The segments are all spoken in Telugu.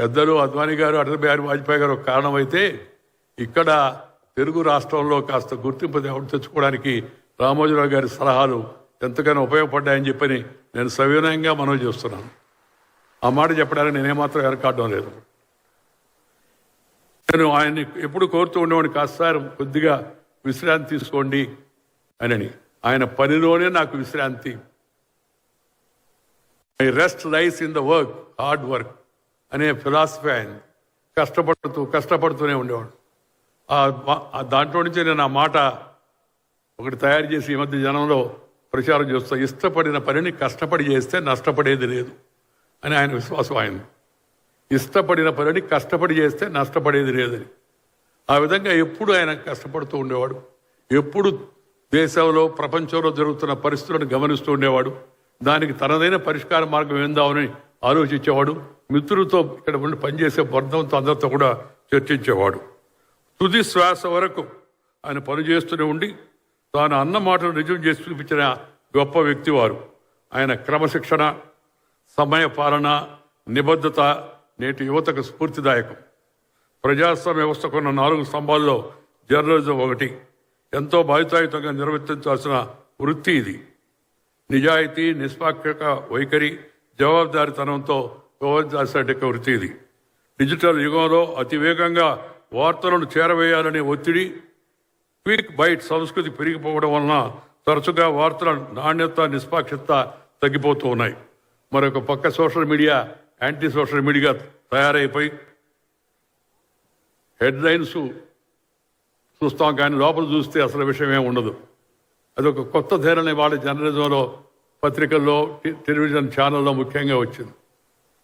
పెద్దలు అద్వానీ గారు అటల్ బిహారీ వాజ్పేయి గారు ఒక కారణమైతే ఇక్కడ తెలుగు రాష్ట్రంలో కాస్త గుర్తింపు తెచ్చుకోవడానికి రామోజీరావు గారి సలహాలు ఎంతగానో ఉపయోగపడ్డాయని చెప్పని నేను సవినయంగా మనవి చేస్తున్నాను. ఆ మాట చెప్పడానికి నేనేమాత్రం వెనకాడడం లేదు. నేను ఆయన్ని ఎప్పుడు కోరుతూ ఉండేవాడిని కాస్త సార్ కొద్దిగా విశ్రాంతి తీసుకోండి అని ఆయన పనిలోనే నాకు విశ్రాంతి. I rest lies in the work hard work. అనే ఫిలాసఫీ ఆయన. కష్టపడుతూ కష్టపడుతూనే ఉండేవాడు. ఆ దాంట్లో నుంచి నేను ఆ మాట ఒకటి తయారు చేసి ఈ మధ్య జనంలో ప్రచారం చేస్తా. ఇష్టపడిన పనిని కష్టపడి చేస్తే నష్టపడేది లేదు అని ఆయన విశ్వాసం ఆయన ఇష్టపడిన పనిని కష్టపడి చేస్తే నష్టపడేది లేదని. ఆ విధంగా ఎప్పుడు ఆయన కష్టపడుతూ ఉండేవాడు. ఎప్పుడు దేశంలో ప్రపంచంలో జరుగుతున్న పరిస్థితులను గమనిస్తూ ఉండేవాడు. దానికి తనదైన పరిష్కార మార్గం ఏందామని ఆలోచించేవాడు మిత్రులతో ఇక్కడ ఉండి పనిచేసే వర్ధంతో అందరితో కూడా చర్చించేవాడు. తుది శ్వాస వరకు ఆయన పనిచేస్తూనే ఉండి తాను అన్న మాటలు నిజం చేసి చూపించిన గొప్ప వ్యక్తి వారు ఆయన క్రమశిక్షణ సమయ పాలన నిబద్ధత నేటి యువతకు స్ఫూర్తిదాయకం. ప్రజాస్వామ్య వ్యవస్థకున్న నాలుగు స్తంభాల్లో జర్నలిజం ఒకటి. ఎంతో బాధితాయుతంగా నిర్వర్తించాల్సిన వృత్తి ఇది. నిజాయితీ నిష్పాక్షిక వైఖరి జవాబుదారితనంతో వ్యవహరించాల్సిన వృత్తి ఇది డిజిటల్ యుగంలో అతి వేగంగా వార్తలను చేరవేయాలనే ఒత్తిడి క్విక్ బైట్ సంస్కృతి పెరిగిపోవడం వలన తరచుగా వార్తల నాణ్యత నిష్పాక్షత తగ్గిపోతూ ఉన్నాయి. మరొక పక్క social media anti social media తయారైపోయి హెడ్లైన్స్ చూస్తాం కానీ లోపల చూస్తే అసలు విషయం ఏమి ఉండదు. అదొక కొత్త ధోరణి వాళ్ళ జర్నలిజంలో పత్రికల్లో టెలివిజన్ ఛానల్లో ముఖ్యంగా వచ్చింది.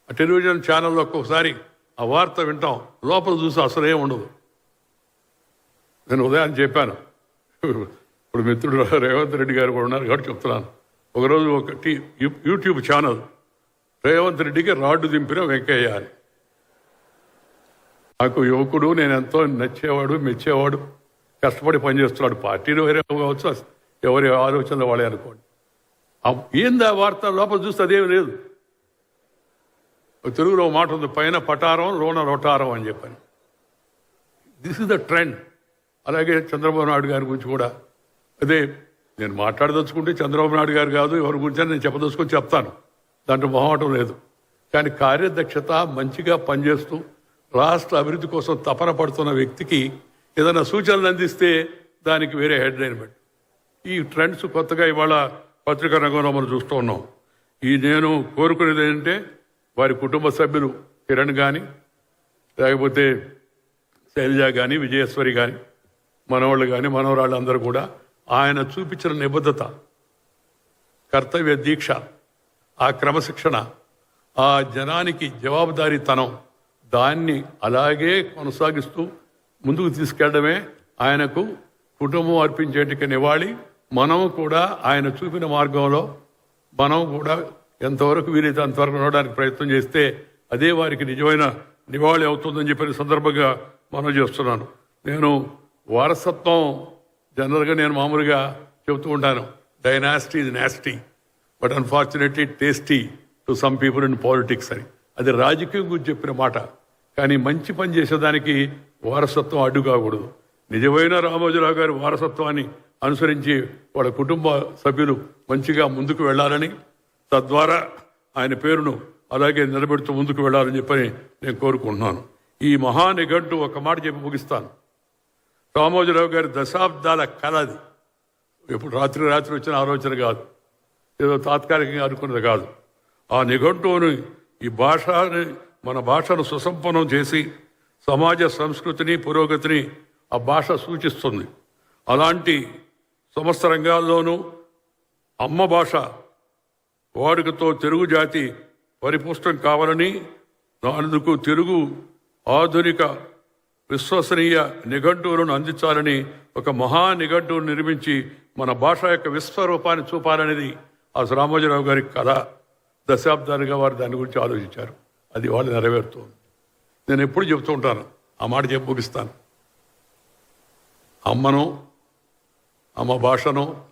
ఆ టెలివిజన్ ఛానల్లో ఒక్కొక్కసారి ఆ వార్త వింటాం లోపల చూసి అసలు ఏం ఉండదు. నేను ఉదయం చెప్పాను ఇప్పుడు మిత్రుడు రేవంత్ రెడ్డి గారు కూడా ఉన్నారు కాబట్టి చెప్తున్నాను. ఒకరోజు ఒక టీ యూట్యూబ్ ఛానల్ రేవంత్ రెడ్డికి రాడ్డు దింపిన వెంకయ్య అని. నాకు యువకుడు నేను ఎంతో నచ్చేవాడు మెచ్చేవాడు కష్టపడి పనిచేస్తున్నాడు. పార్టీలు వేరే కావచ్చు ఎవరి ఆలోచనలు వాళ్ళే అనుకోండి. ఆ- ఏందా వార్త? లోపల చూస్తే అదేమి లేదు. తెలుగులో మాట ఉంది పైన పటారం లోన రొటారం అని చెప్పాను. దిస్ ఇస్ ద ట్రెండ్ అలాగే చంద్రబాబు నాయుడు గారి గురించి కూడా. అదే నేను మాట్లాడదలుచుకుంటే చంద్రబాబు నాయుడు గారు కాదు ఎవరి గురించి నేను చెప్పదలుచుకొని చెప్తాను. దాంట్లో మొహమాటం లేదు. కానీ కార్యదక్షత మంచిగా పనిచేస్తూ రాష్ట్ర అభివృద్ధి కోసం తపన పడుతున్న వ్యక్తికి ఏదైనా సూచనలు అందిస్తే దానికి వేరే హెడ్ లైన్ పెట్టి. ఈ ట్రెండ్స్ కొత్తగా ఇవాళ పత్రికా రంగంలో మనం చూస్తూ ఉన్నాం. ఈ నేను కోరుకునేది ఏంటంటే వారి కుటుంబ సభ్యులు కిరణ్ కానీ లేకపోతే శైలజ కానీ విజయేశ్వరి కానీ మనవాళ్ళు కానీ మనవరాళ్ళు అందరూ కూడా ఆయన చూపించిన నిబద్ధత కర్తవ్య దీక్ష ఆ క్రమశిక్షణ ఆ జనానికి జవాబుదారీతనం దాన్ని అలాగే కొనసాగిస్తూ ముందుకు తీసుకెళ్ళడమే ఆయనకు కుటుంబం అర్పించేటికి నివాళి. మనం కూడా ఆయన చూపిన మార్గంలో మనం కూడా ఎంతవరకు వీలైతే అంతవరకు నడవడానికి ప్రయత్నం చేస్తే అదే వారికి నిజమైన నివాళి అవుతుందని చెప్పిన సందర్భంగా మనం చేస్తున్నాను. నేను వారసత్వం జనరల్గా నేను మామూలుగా చెబుతూ ఉంటాను. డైనాసిటీ ఇది nasty but unfortunately tasty to some people in politics అని. అది రాజకీయం గురించి చెప్పిన మాట. కానీ మంచి పని చేసేదానికి వారసత్వం అడ్డు కాకూడదు నిజమైన రామోజీరావు గారి వారసత్వాన్ని అనుసరించి వాళ్ళ కుటుంబ సభ్యులు మంచిగా ముందుకు వెళ్ళాలని తద్వారా ఆయన పేరును అలాగే నిలబెడుతూ ముందుకు వెళ్ళాలని చెప్పని నేను కోరుకుంటున్నాను. ఈ మహానిఘంటు ఒక మాట చెప్పి ముగిస్తాను. రామోజీరావు గారి దశాబ్దాల కళ అది. ఎప్పుడు రాత్రి రాత్రి వచ్చిన ఆలోచన కాదు. ఏదో తాత్కాలికంగా అనుకున్నది కాదు. ఆ నిఘంటువుని ఈ భాషని మన భాషను సుసంపన్నం చేసి సమాజ సంస్కృతిని పురోగతిని ఆ భాష సూచిస్తుంది. అలాంటి సమస్త రంగాల్లోనూ అమ్మ భాష వాడుకతో తెలుగు జాతి పరిపుష్టం కావాలని అందుకు తెలుగు ఆధునిక విశ్వసనీయ నిఘంటువులను అందించాలని ఒక మహా నిఘంటువును నిర్మించి మన భాష యొక్క విశ్వరూపాన్ని చూపాలనేది ఆ రామోజీరావు గారి కళ దశాబ్దాలుగా వారు దాని గురించి ఆలోచించారు. అది వాళ్ళు నెరవేరుతుంది. నేను ఎప్పుడు చెబుతూ ఉంటాను. ఆ మాట చెప్పి ముగిస్తాను. అమ్మను అమ్మ భాషను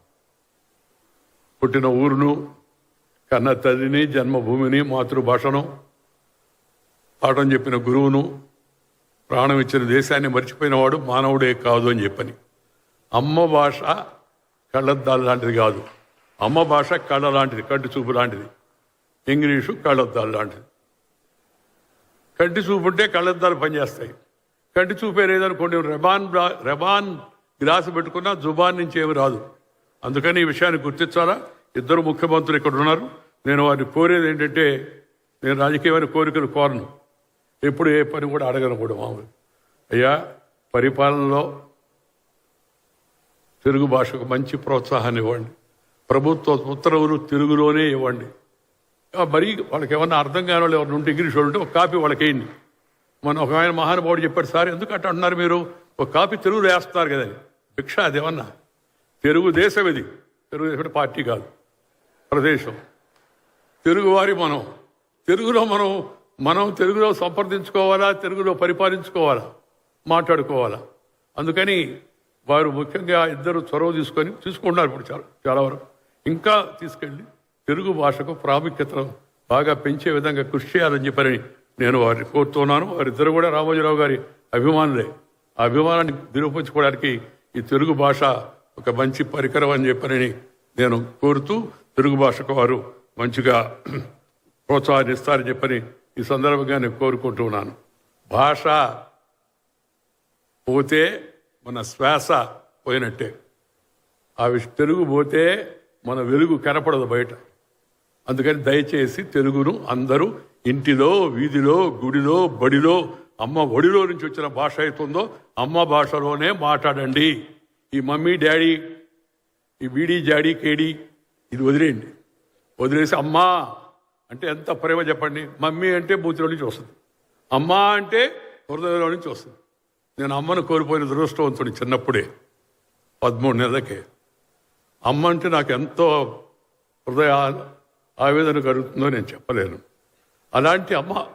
పుట్టిన ఊరును కన్న తల్లిని జన్మభూమిని మాతృభాషను పాఠం చెప్పిన గురువును ప్రాణం ఇచ్చిన దేశాన్ని మర్చిపోయినవాడు మానవుడే కాదు అని చెప్పని. అమ్మ భాష కళ్ళద్దాలు లాంటిది కాదు. అమ్మ భాష కళ్ళ లాంటిది కంటి చూపు లాంటిది. ఇంగ్లీషు కళ్ళద్దాలు లాంటిది. కంటి చూపు ఉంటే కళ్ళద్దాలు పనిచేస్తాయి. కంటి చూపే లేదనుకోండి రెబాన్ బ్రా- రెబాన్ గ్లాసు పెట్టుకున్నా జుబాన్ నుంచి ఏమి రాదు. అందుకని ఈ విషయాన్ని గుర్తించాలా? ఇద్దరు ముఖ్యమంత్రులు ఇక్కడ ఉన్నారు. నేను వారిని కోరేది ఏంటంటే నేను రాజకీయమైన కోరికలు కోరను. ఎప్పుడు ఏ పని కూడా అడగను కూడా మామూలు. అయ్యా పరిపాలనలో తెలుగు భాషకు మంచి ప్రోత్సాహాన్ని ఇవ్వండి. ప్రభుత్వ ఉత్తర్వులు తెలుగులోనే ఇవ్వండి. మరి వాళ్ళకి ఏమన్నా అర్థం కాని వాళ్ళు ఎవరు ఉంటే ఇంగ్లీష్ వాళ్ళు ఉంటే ఒక కాపీ వాళ్ళకి వేయండి మన ఒక ఆయన మహానుభావుడు చెప్పాడు సార్ ఎందుకు అట్ట అంటున్నారు మీరు? ఒక కాపీ తెలుగులో వేస్తున్నారు కదా భిక్ష అదేమన్నా తెలుగు దేశం ఇది. తెలుగుదేశం పార్టీ కాదు. ప్రదేశం. తెలుగువారి మనం. తెలుగులో మనం మనం తెలుగులో సంప్రదించుకోవాలా? తెలుగులో పరిపాలించుకోవాలా? మాట్లాడుకోవాలా? అందుకని వారు ముఖ్యంగా ఇద్దరు చొరవ తీసుకొని తీసుకుంటున్నారు ఇప్పుడు చాలా చాలా వరకు. ఇంకా తీసుకెళ్ళి తెలుగు భాషకు ప్రాముఖ్యతను బాగా పెంచే విధంగా కృషి చేయాలని చెప్పని నేను వారిని కోరుతున్నాను. వారిద్దరు కూడా రామోజీరావు గారి అభిమానులే. అభిమానాన్ని నిరూపించుకోవడానికి ఈ తెలుగు భాష ఒక మంచి పరికరం అని చెప్పని నేను కోరుతూ తెలుగు భాషకు వారు మంచిగా ప్రోత్సాహాన్ని ఇస్తారని చెప్పని ఈ సందర్భంగా నేను కోరుకుంటున్నాను భాష పోతే మన శ్వాస పోయినట్టే. ఆ తెలుగు పోతే మన వెలుగు కనపడదు బయట. అందుకని దయచేసి తెలుగును అందరూ ఇంటిలో వీధిలో గుడిలో బడిలో అమ్మ ఒడిలో నుంచి వచ్చిన భాష అవుతుందో అమ్మ భాషలోనే మాట్లాడండి. ఈ మమ్మీ డాడీ ఈ బీడీ జాడీ కేడీ ఇది వదిలేయండి. వదిలేసి అమ్మా అంటే ఎంత ప్రేమ చెప్పండి. మమ్మీ అంటే బూతిలో నుంచి వస్తుంది. అమ్మా అంటే హృదయంలో నుంచి వస్తుంది. నేను అమ్మను కోల్పోయిన దురదృష్టవంతుడి చిన్నప్పుడే పదమూడు నెలలకే. అమ్మ అంటే నాకు ఎంతో హృదయ ఆవేదన కలుగుతుందో నేను చెప్పలేను. అలాంటి అమ్మ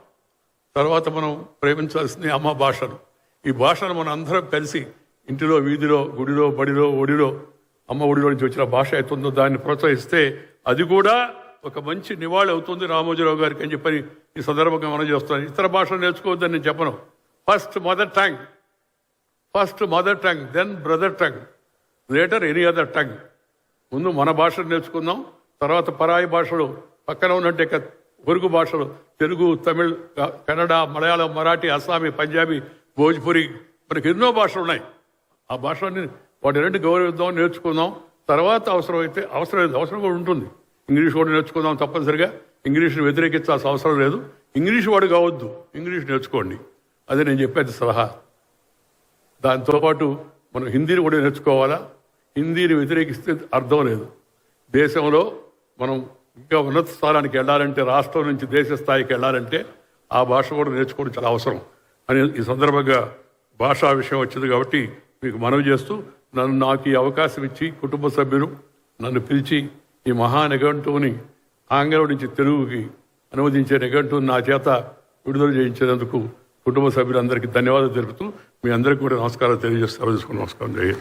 తర్వాత మనం ప్రేమించాల్సింది అమ్మ భాషను. ఈ భాషను మనం అందరం కలిసి ఇంటిలో వీధిలో గుడిలో బడిలో ఒడిలో అమ్మ ఒడిలో నుంచి వచ్చిన భాష అవుతుందో దాన్ని ప్రోత్సహిస్తే అది కూడా ఒక మంచి నివాళి అవుతుంది రామోజీరావు గారికి అని చెప్పని ఈ సందర్భంగా మనం చేస్తాను ఇతర భాషలు నేర్చుకోవద్దని నేను చెప్పను. First mother tongue first mother tongue then brother tongue later any other tongue ముందు మన భాషను నేర్చుకుందాం. తర్వాత పరాయి భాషలు పక్కన ఉన్నట్టే పొరుగు భాషలు తెలుగు తమిళ్ కన్నడ మలయాళం మరాఠీ అస్సామీ పంజాబీ భోజ్పురి మనకి ఎన్నో భాషలు ఉన్నాయి. ఆ భాషలన్నీ వాటి రెండు గౌరవిద్దాం నేర్చుకుందాం. తర్వాత అవసరమైతే అవసరం లేదు. అవసరం కూడా ఉంటుంది. ఇంగ్లీష్ కూడా నేర్చుకుందాం తప్పనిసరిగా. ఇంగ్లీష్ని వ్యతిరేకించాల్సిన అవసరం లేదు. ఇంగ్లీష్ వాడు కావద్దు. ఇంగ్లీష్ నేర్చుకోండి. అదే నేను చెప్పేది సలహా. దాంతోపాటు మనం హిందీని కూడా నేర్చుకోవాలా? హిందీని వ్యతిరేకిస్తే అర్థం లేదు. దేశంలో మనం ఇంకా ఉన్నత స్థానానికి వెళ్ళాలంటే రాష్ట్రం నుంచి దేశ స్థాయికి వెళ్ళాలంటే ఆ భాష కూడా నేర్చుకోవడం చాలా అవసరం అని ఈ సందర్భంగా భాషా విషయం వచ్చింది కాబట్టి మీకు మనవి చేస్తూ నన్ను నాకు ఈ అవకాశం ఇచ్చి కుటుంబ సభ్యులు నన్ను పిలిచి ఈ మహా నిఘంటువుని ఆంగ్లం నుంచి తెలుగుకి అనువదించే నిఘంటువుని నా చేత విడుదల చేయించేందుకు కుటుంబ సభ్యులందరికీ ధన్యవాదాలు తెలుపుతూ మీ అందరికీ కూడా నమస్కారాలు తెలియజేస్తారు నమస్కారం. జయ